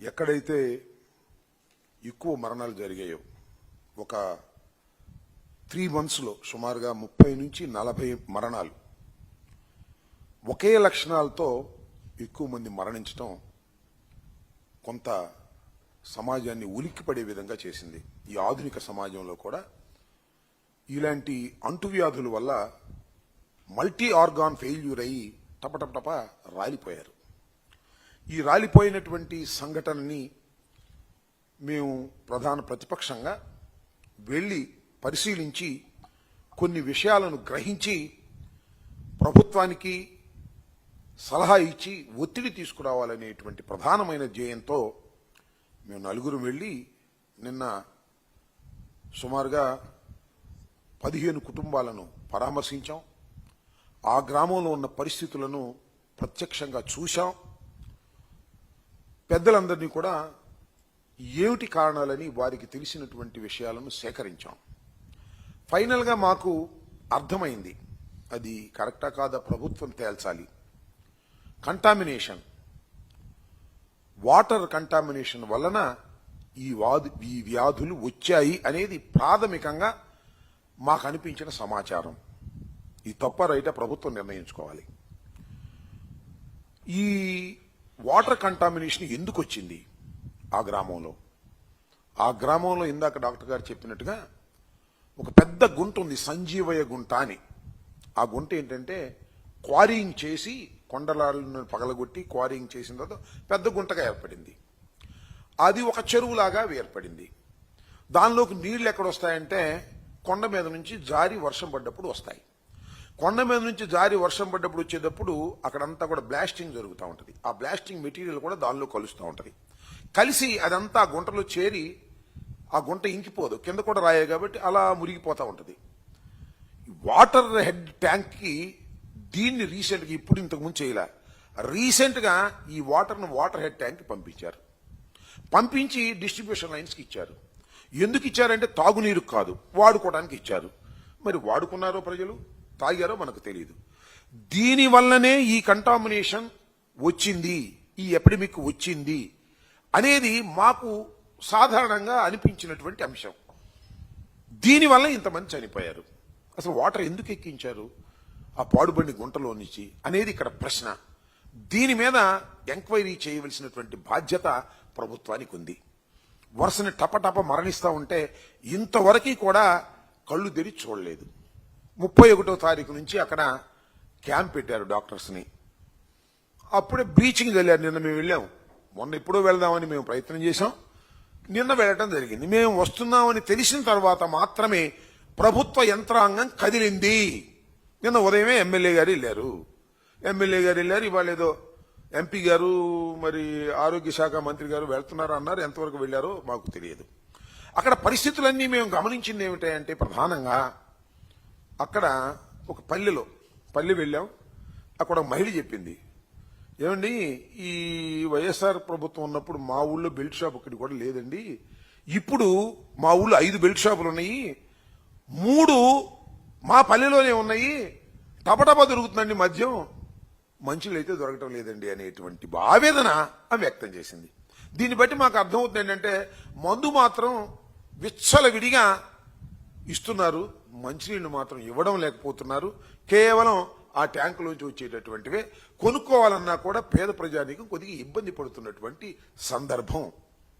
ఎక్కడైతే ఎక్కువ మరణాలు జరిగాయో ఒక త్రీ మంత్స్లో సుమారుగా ముప్పై నుంచి నలభై మరణాలు. ఒకే లక్షణాలతో ఎక్కువ మంది మరణించటం కొంత సమాజాన్ని ఉలిక్కిపడే విధంగా చేసింది. ఈ ఆధునిక సమాజంలో కూడా ఇలాంటి అంటువ్యాధుల వల్ల మల్టీ ఆర్గాన్ ఫెయిల్యూర్ అయ్యి టపటపటప రాలిపోయారు. ఈ రాలిపోయినటువంటి సంఘటనని మేము ప్రధాన ప్రతిపక్షంగా వెళ్ళి పరిశీలించి కొన్ని విషయాలను గ్రహించి ప్రభుత్వానికి సలహా ఇచ్చి ఒత్తిడి తీసుకురావాలనేటువంటి ప్రధానమైన ధ్యేయంతో మేము నలుగురు వెళ్ళి నిన్న సుమారుగా పదిహేను కుటుంబాలను పరామర్శించాం. ఆ గ్రామంలో ఉన్న పరిస్థితులను ప్రత్యక్షంగా చూశాం. పెద్దలందరినీ కూడా ఏమిటి కారణాలని వారికి తెలిసినటువంటి విషయాలను సేకరించాం. ఫైనల్గా మాకు అర్థమైంది. అది కరెక్టా కాదా ప్రభుత్వం తేల్చాలి. కంటామినేషన్. వాటర్ కంటామినేషన్ వలన ఈ వాదు ఈ వ్యాధులు వచ్చాయి అనేది ప్రాథమికంగా మాకు అనిపించిన సమాచారం. ఈ తప్ప రైట ప్రభుత్వం నిర్ణయించుకోవాలి. ఈ వాటర్ కంటామినేషన్ ఎందుకు వచ్చింది ఆ గ్రామంలో? ఆ గ్రామంలో ఇందాక డాక్టర్ గారు చెప్పినట్టుగా ఒక పెద్ద గుంట ఉంది సంజీవయ్య గుంట అని. ఆ గుంట ఏంటంటే క్వారీయింగ్ చేసి కొండలాలను పగలగొట్టి క్వారీయింగ్ చేసిన తర్వాత పెద్ద గుంటగా ఏర్పడింది. అది ఒక చెరువులాగా ఏర్పడింది. దానిలోకి నీళ్ళు ఎక్కడ వస్తాయంటే కొండ మీద నుంచి జారి వర్షం పడ్డప్పుడు వస్తాయి. కొండ మీద నుంచి జారి వర్షం పడ్డప్పుడు వచ్చేటప్పుడు అక్కడంతా కూడా బ్లాస్టింగ్ జరుగుతూ ఉంటుంది. ఆ బ్లాస్టింగ్ మెటీరియల్ కూడా దానిలో కలుస్తూ ఉంటుంది. కలిసి అదంతా ఆ గుంటలో చేరి ఆ గుంట ఇంకిపోదు. కింద కూడా రాయే కాబట్టి అలా మురిగిపోతూ ఉంటుంది. వాటర్ హెడ్ ట్యాంక్కి దీన్ని రీసెంట్గా ఇప్పుడు ఇంతకుముందు చేయలే. రీసెంట్గా ఈ వాటర్ను వాటర్ హెడ్ ట్యాంక్కి పంపించారు. పంపించి డిస్ట్రిబ్యూషన్ లైన్స్కి ఇచ్చారు. ఎందుకు ఇచ్చారంటే తాగునీరు కాదు. వాడుకోవడానికి ఇచ్చారు. మరి వాడుకున్నారో ప్రజలు? తాగారో మనకు తెలియదు దీని వల్లనే ఈ కంటామినేషన్ వచ్చింది. ఈ ఎపిడమిక్ వచ్చింది అనేది మాకు సాధారణంగా అనిపించినటువంటి అంశం. దీనివల్ల ఇంతమంది చనిపోయారు. అసలు వాటర్ ఎందుకు ఎక్కించారు? ఆ పాడుబండి గుంటలో నుంచి అనేది ఇక్కడ ప్రశ్న. దీని మీద ఎంక్వైరీ చేయవలసినటువంటి బాధ్యత ప్రభుత్వానికి ఉంది. వరుసని టపటప మరణిస్తూ ఉంటే ఇంతవరకు కూడా కళ్ళు తెరి చూడలేదు. ముప్పై ఒకటో తారీఖు నుంచి అక్కడ క్యాంప్ పెట్టారు డాక్టర్స్ని. అప్పుడే బీచ్కి వెళ్ళారు. నిన్న మేము వెళ్ళాం. మొన్న ఎప్పుడో వెళ్దామని మేము ప్రయత్నం చేశాం. నిన్న వెళ్ళటం జరిగింది. మేము వస్తున్నామని తెలిసిన తర్వాత మాత్రమే ప్రభుత్వ యంత్రాంగం కదిలింది. నిన్న ఉదయమే ఎమ్మెల్యే గారు వెళ్ళారు. ఎమ్మెల్యే గారు వెళ్ళారు. ఇవాళ ఏదో ఎంపీ గారు మరి ఆరోగ్య శాఖ మంత్రి గారు వెళ్తున్నారు అన్నారు. ఎంతవరకు వెళ్ళారో మాకు తెలియదు. అక్కడ పరిస్థితులన్నీ మేము గమనించింది ఏమిటంటే ప్రధానంగా అక్కడ ఒక పల్లెలో పల్లె వెళ్ళాం. అక్కడ ఒక మహిళ చెప్పింది ఏమండి ఈ వైఎస్ఆర్ ప్రభుత్వం ఉన్నప్పుడు మా ఊళ్ళో బెల్ట్ షాప్ ఒకటి కూడా లేదండి. ఇప్పుడు మా ఊళ్ళో ఐదు బెల్ట్ షాపులు ఉన్నాయి. మూడు మా పల్లెలోనే ఉన్నాయి. టపటపా దొరుకుతుందండి మద్యం. మంచులు అయితే దొరకటం లేదండి అనేటువంటి ఆవేదన ఆమె వ్యక్తం చేసింది. దీన్ని బట్టి మాకు అర్థమవుతుంది ఏంటంటే మందు మాత్రం విచ్చలవిడిగా ఇస్తున్నారు. మంచినీళ్ళు మాత్రం ఇవ్వడం లేకపోతున్నారు. కేవలం ఆ ట్యాంకులోంచి వచ్చేటటువంటివే. కొనుక్కోవాలన్నా కూడా పేద ప్రజానికి కొద్దిగా ఇబ్బంది పడుతున్నటువంటి సందర్భం.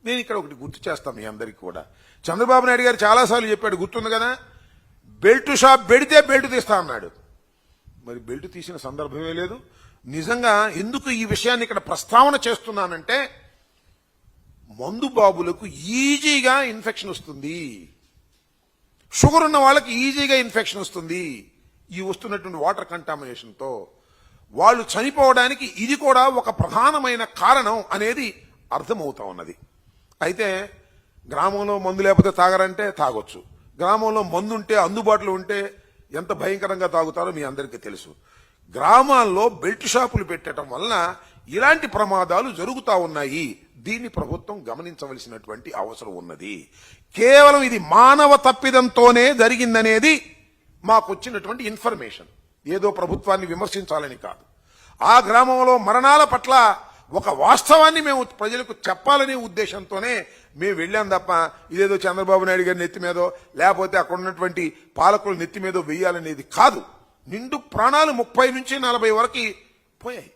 నేను ఇక్కడ ఒకటి గుర్తు చేస్తాను మీ అందరికీ కూడా. చంద్రబాబు నాయుడు గారు చాలాసార్లు చెప్పాడు గుర్తుంది కదా? బెల్ట్ షాప్ పెడితే బెల్ట్ తీస్తా అన్నాడు. మరి బెల్ట్ తీసిన సందర్భమే లేదు. నిజంగా ఎందుకు ఈ విషయాన్ని ఇక్కడ ప్రస్తావన చేస్తున్నానంటే మందు బాబులకు ఈజీగా ఇన్ఫెక్షన్ వస్తుంది. షుగర్ ఉన్న వాళ్ళకి ఈజీగా ఇన్ఫెక్షన్ వస్తుంది. ఈ వస్తున్నటువంటి వాటర్ కంటామినేషన్తో వాళ్ళు చనిపోవడానికి ఇది కూడా ఒక ప్రధానమైన కారణం అనేది అర్థమవుతా ఉన్నది. అయితే గ్రామంలో మందు లేకపోతే తాగరంటే తాగొచ్చు. గ్రామంలో మందు ఉంటే అందుబాటులో ఉంటే ఎంత భయంకరంగా తాగుతారో మీ అందరికీ తెలుసు. గ్రామాల్లో బెల్ట్ షాపులు పెట్టడం వలన ఇలాంటి ప్రమాదాలు జరుగుతూ ఉన్నాయి. దీన్ని ప్రభుత్వం గమనించవలసినటువంటి అవసరం ఉన్నది. కేవలం ఇది మానవ తప్పిదంతోనే జరిగిందనేది మాకు వచ్చినటువంటి ఇన్ఫర్మేషన్. ఏదో ప్రభుత్వాన్ని విమర్శించాలని కాదు. ఆ గ్రామంలో మరణాల పట్ల ఒక వాస్తవాన్ని మేము ప్రజలకు చెప్పాలనే ఉద్దేశంతోనే మేము వెళ్ళాం తప్ప ఇదేదో చంద్రబాబు నాయుడు గారి నెత్తి మీదో లేకపోతే అక్కడ ఉన్నటువంటి పాలకుల నెత్తి మీదో వెయ్యాలనేది కాదు. నిండు ప్రాణాలు ముప్పై నుంచి నలభై వరకు పోయాయి.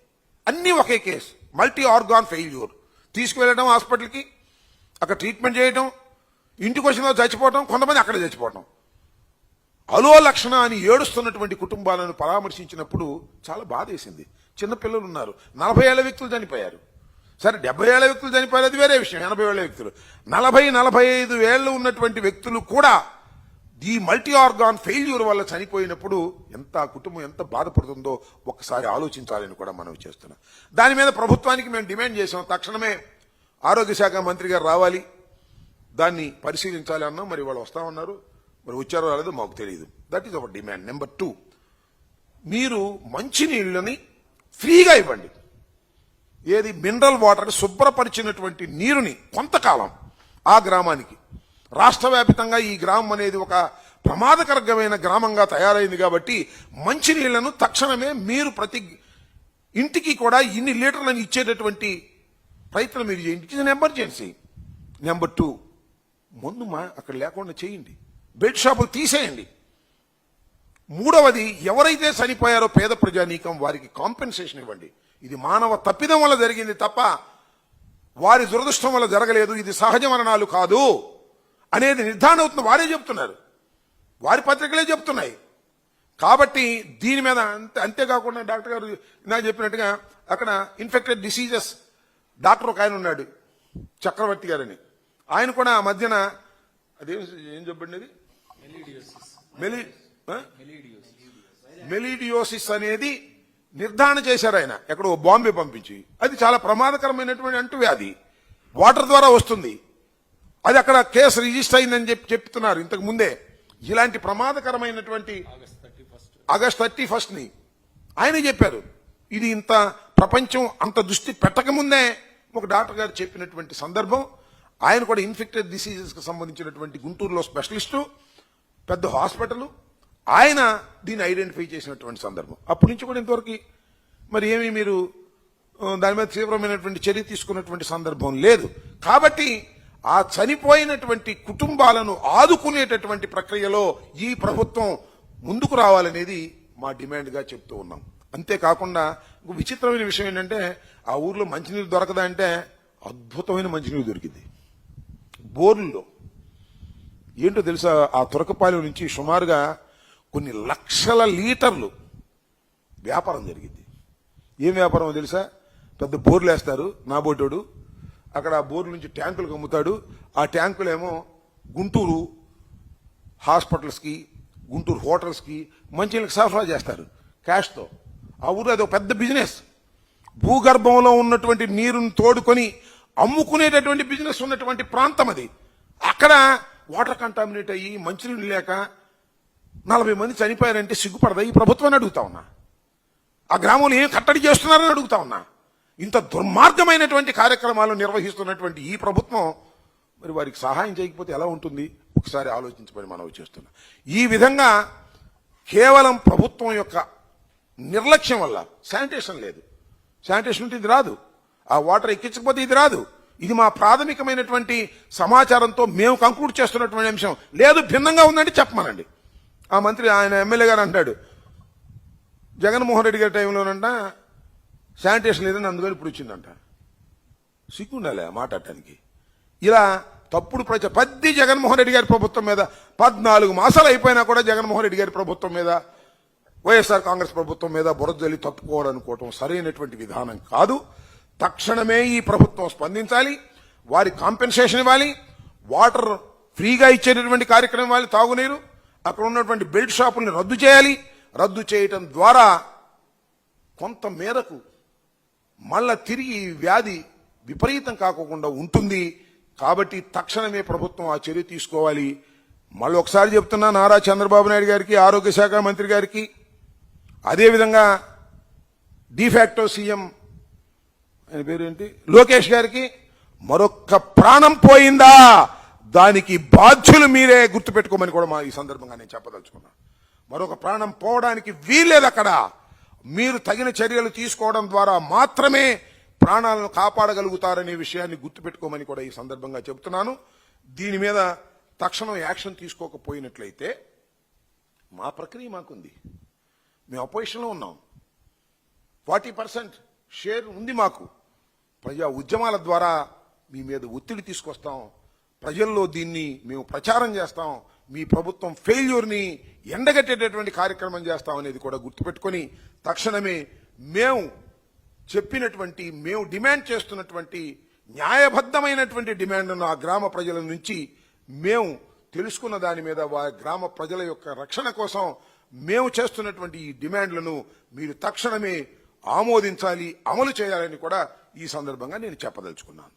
అన్నీ ఒకే కేసు. Multi organ failure. తీసుకువెళ్ళడం హాస్పిటల్కి అక్కడ ట్రీట్మెంట్ చేయడం ఇంటికి వచ్చిన చచ్చిపోవడం కొంతమంది అక్కడే చచ్చిపోవడం. అలో లక్షణ అని ఏడుస్తున్నటువంటి కుటుంబాలను పరామర్శించినప్పుడు చాలా బాధేసింది చిన్నపిల్లలు ఉన్నారు. నలభై ఏళ్ళ వ్యక్తులు చనిపోయారు. సరే డెబ్బై ఏళ్ళ వ్యక్తులు చనిపోయారు అది వేరే విషయం. ఎనభై ఏళ్ళ వ్యక్తులు. నలభై నలభై ఐదు ఏళ్ళు ఉన్నటువంటి వ్యక్తులు కూడా ఈ మల్టీ ఆర్గాన్ ఫెయిల్యూర్ వల్ల చనిపోయినప్పుడు ఎంత కుటుంబం ఎంత బాధపడుతుందో ఒకసారి ఆలోచించాలని కూడా మనం చేస్తున్నాం. దాని మీద ప్రభుత్వానికి మేము డిమాండ్ చేసాం తక్షణమే ఆరోగ్య శాఖ మంత్రి గారు రావాలి. దాన్ని పరిశీలించాలి అన్నాం. మరి వాళ్ళు వస్తామన్నారు మరి వచ్చారో రాలేదో మాకు తెలియదు. That is our demand number two మీరు మంచినీళ్ళని ఫ్రీగా ఇవ్వండి. ఏది మినరల్ వాటర్ శుభ్రపరిచినటువంటి నీరుని కొంతకాలం ఆ గ్రామానికి రాష్ట్ర వ్యాప్తంగా ఈ గ్రామం అనేది ఒక ప్రమాదకరమైన గ్రామంగా తయారైంది కాబట్టి మంచినీళ్ళను తక్షణమే మీరు ప్రతి ఇంటికి కూడా ఇన్ని లీటర్లను ఇచ్చేటటువంటి ప్రయత్నం మీరు చేయండి. It is emergency number two ముందు మా అక్కడ లేకుండా చేయండి. బెడ్ షాపులు తీసేయండి. మూడవది ఎవరైతే చనిపోయారో పేద ప్రజానీకం వారికి కాంపెన్సేషన్ ఇవ్వండి. ఇది మానవ తప్పిదం వల్ల జరిగింది తప్ప వారి దురదృష్టం వల్ల జరగలేదు. ఇది సహజ మరణాలు కాదు. అనేది నిర్ధారణ అవుతుంది వారే చెప్తున్నారు. వారి పత్రికలే చెప్తున్నాయి. కాబట్టి దీని మీద అంతే అంతేకాకుండా డాక్టర్ గారు నాకు చెప్పినట్టుగా అక్కడ ఇన్ఫెక్టెడ్ డిసీజెస్ డాక్టర్ ఒక ఆయన ఉన్నాడు చక్రవర్తి గారని. ఆయన కూడా ఆ మధ్యన అదేం ఏం చెప్పండి మెలి మెలిడియోసిస్ అనేది నిర్ధారణ చేశారు ఆయన. ఎక్కడో బాంబే పంపించి. అది చాలా ప్రమాదకరమైనటువంటి అంటువ్యాధి. వాటర్ ద్వారా వస్తుంది. అది అక్కడ కేసు రిజిస్టర్ అయిందని చెప్పి చెప్తున్నారు ఇంతకు ముందే. ఇలాంటి ప్రమాదకరమైనటువంటి ఆగస్ట్ థర్టీ ఫస్ట్ని ఆయన చెప్పారు. ఇది ఇంత ప్రపంచం అంత దృష్టి పెట్టకముందే ఒక డాక్టర్ గారు చెప్పినటువంటి సందర్భం. ఆయన కూడా ఇన్ఫెక్టెడ్ డిసీజెస్కి సంబంధించినటువంటి గుంటూరులో స్పెషలిస్టు పెద్ద హాస్పిటల్. ఆయన దీన్ని ఐడెంటిఫై చేసినటువంటి సందర్భం. అప్పటి నుంచి కూడా ఇంతవరకు మరి ఏమి మీరు దాని మీద తీవ్రమైనటువంటి చర్య తీసుకున్నటువంటి సందర్భం లేదు. కాబట్టి ఆ చనిపోయినటువంటి కుటుంబాలను ఆదుకునేటటువంటి ప్రక్రియలో ఈ ప్రభుత్వం ముందుకు రావాలనేది మా డిమాండ్గా చెప్తూ ఉన్నాం. అంతేకాకుండా ఇంకో విచిత్రమైన విషయం ఏంటంటే ఆ ఊర్లో మంచినీరు దొరకదా అంటే అద్భుతమైన మంచినీరు దొరికింది. బోర్లలో. ఏంటో తెలుసా? ఆ తురకపాలెం నుంచి సుమారుగా కొన్ని లక్షల లీటర్లు వ్యాపారం జరిగింది. ఏం వ్యాపారం తెలుసా? పెద్ద బోర్లు వేస్తారు నా బోటోడు. అక్కడ ఆ నుంచి ట్యాంకులు అమ్ముతాడు ఆ ట్యాంకులేమో గుంటూరు హాస్పిటల్స్కి గుంటూరు హోటల్స్కి మంచినీళ్ళకి సరఫరా చేస్తారు క్యాష్తో. ఆ ఊరు అది ఒక పెద్ద బిజినెస్. భూగర్భంలో ఉన్నటువంటి నీరుని తోడుకొని అమ్ముకునేటటువంటి బిజినెస్ ఉన్నటువంటి ప్రాంతం అది. అక్కడ వాటర్ కంటామినేట్ అయ్యి మంచినీళ్ళు లేక నలభై మంది చనిపోయారంటే సిగ్గుపడదా? ఈ ప్రభుత్వాన్ని అడుగుతా ఉన్నా. ఆ గ్రామంలో ఏం కట్టడి చేస్తున్నారని అడుగుతా ఉన్నా. ఇంత దుర్మార్గమైనటువంటి కార్యక్రమాలు నిర్వహిస్తున్నటువంటి ఈ ప్రభుత్వం మరి వారికి సహాయం చేయకపోతే ఎలా ఉంటుంది? ఒకసారి ఆలోచించమని మనం చేస్తున్నా. ఈ విధంగా కేవలం ప్రభుత్వం యొక్క నిర్లక్ష్యం వల్ల శానిటేషన్ లేదు. శానిటేషన్ ఉంటే ఇది రాదు. ఆ వాటర్ ఎక్కించకపోతే ఇది రాదు. ఇది మా ప్రాథమికమైనటువంటి సమాచారంతో మేము కంక్లూడ్ చేస్తున్నటువంటి అంశం. లేదు భిన్నంగా ఉందంటే చెప్పమనండి. ఆ మంత్రి ఆయన ఎమ్మెల్యే గారు అంటాడు జగన్మోహన్ రెడ్డి గారి టైంలోనంట శానిటేషన్ లేదని అందుకని ఇప్పుడు వచ్చిందంట. సిగ్గుండాలి మాట్లాడటానికి ఇలా తప్పుడు ప్రచార పద్ది జగన్మోహన్ రెడ్డి గారి ప్రభుత్వం మీద పద్నాలుగు మాసాలు అయిపోయినా కూడా జగన్మోహన్ రెడ్డి గారి ప్రభుత్వం మీద వైఎస్ఆర్ కాంగ్రెస్ ప్రభుత్వం మీద బురదలి తప్పుకోవాలనుకోవటం సరైనటువంటి విధానం కాదు. తక్షణమే ఈ ప్రభుత్వం స్పందించాలి వారి కాంపెన్సేషన్ ఇవ్వాలి వాటర్ ఫ్రీగా ఇచ్చేటటువంటి కార్యక్రమం ఇవ్వాలి తాగునీరు అక్కడ ఉన్నటువంటి బెల్ట్ షాపుల్ని రద్దు చేయాలి. రద్దు చేయటం ద్వారా కొంత మేరకు మళ్ళా తిరిగి వ్యాధి విపరీతం కాకుండా ఉంటుంది. కాబట్టి తక్షణమే ప్రభుత్వం ఆ చర్య తీసుకోవాలి. మళ్ళీ ఒకసారి చెప్తున్నా నారా చంద్రబాబు నాయుడు గారికి ఆరోగ్య శాఖ మంత్రి గారికి. అదేవిధంగా డిఫాక్టో సీఎం ఆయన పేరేంటి లోకేష్ గారికి మరొక్క ప్రాణం పోయిందా? దానికి బాధ్యులు మీరే గుర్తుపెట్టుకోమని కూడా మా ఈ సందర్భంగా నేను చెప్పదలుచుకున్నాను మరొక ప్రాణం పోవడానికి వీల్లేదు అక్కడ. మీరు తగిన చర్యలు తీసుకోవడం ద్వారా మాత్రమే ప్రాణాలను కాపాడగలుగుతారనే విషయాన్ని గుర్తుపెట్టుకోమని కూడా ఈ సందర్భంగా చెబుతున్నాను. దీని మీద తక్షణం యాక్షన్ తీసుకోకపోయినట్లయితే మా ప్రక్రియ మాకుంది. మేము అపోజిషన్లో ఉన్నాం. ఫార్టీ పర్సెంట్ షేర్ ఉంది మాకు. ప్రజా ఉద్యమాల ద్వారా మీ మీద ఒత్తిడి తీసుకొస్తాం. ప్రజల్లో దీన్ని మేము ప్రచారం చేస్తాం. మీ ప్రభుత్వం ఫెయిల్యూర్ని ఎండగట్టేటటువంటి కార్యక్రమం చేస్తామనేది కూడా గుర్తుపెట్టుకొని తక్షణమే మేము చెప్పినటువంటి మేము డిమాండ్ చేస్తున్నటువంటి న్యాయబద్ధమైనటువంటి డిమాండ్ను ఆ గ్రామ ప్రజల నుంచి మేము తెలుసుకున్న దాని మీద వారి గ్రామ ప్రజల యొక్క రక్షణ కోసం మేము చేస్తున్నటువంటి ఈ డిమాండ్లను మీరు తక్షణమే ఆమోదించాలి అమలు చేయాలని కూడా ఈ సందర్భంగా నేను చెప్పదలుచుకున్నాను.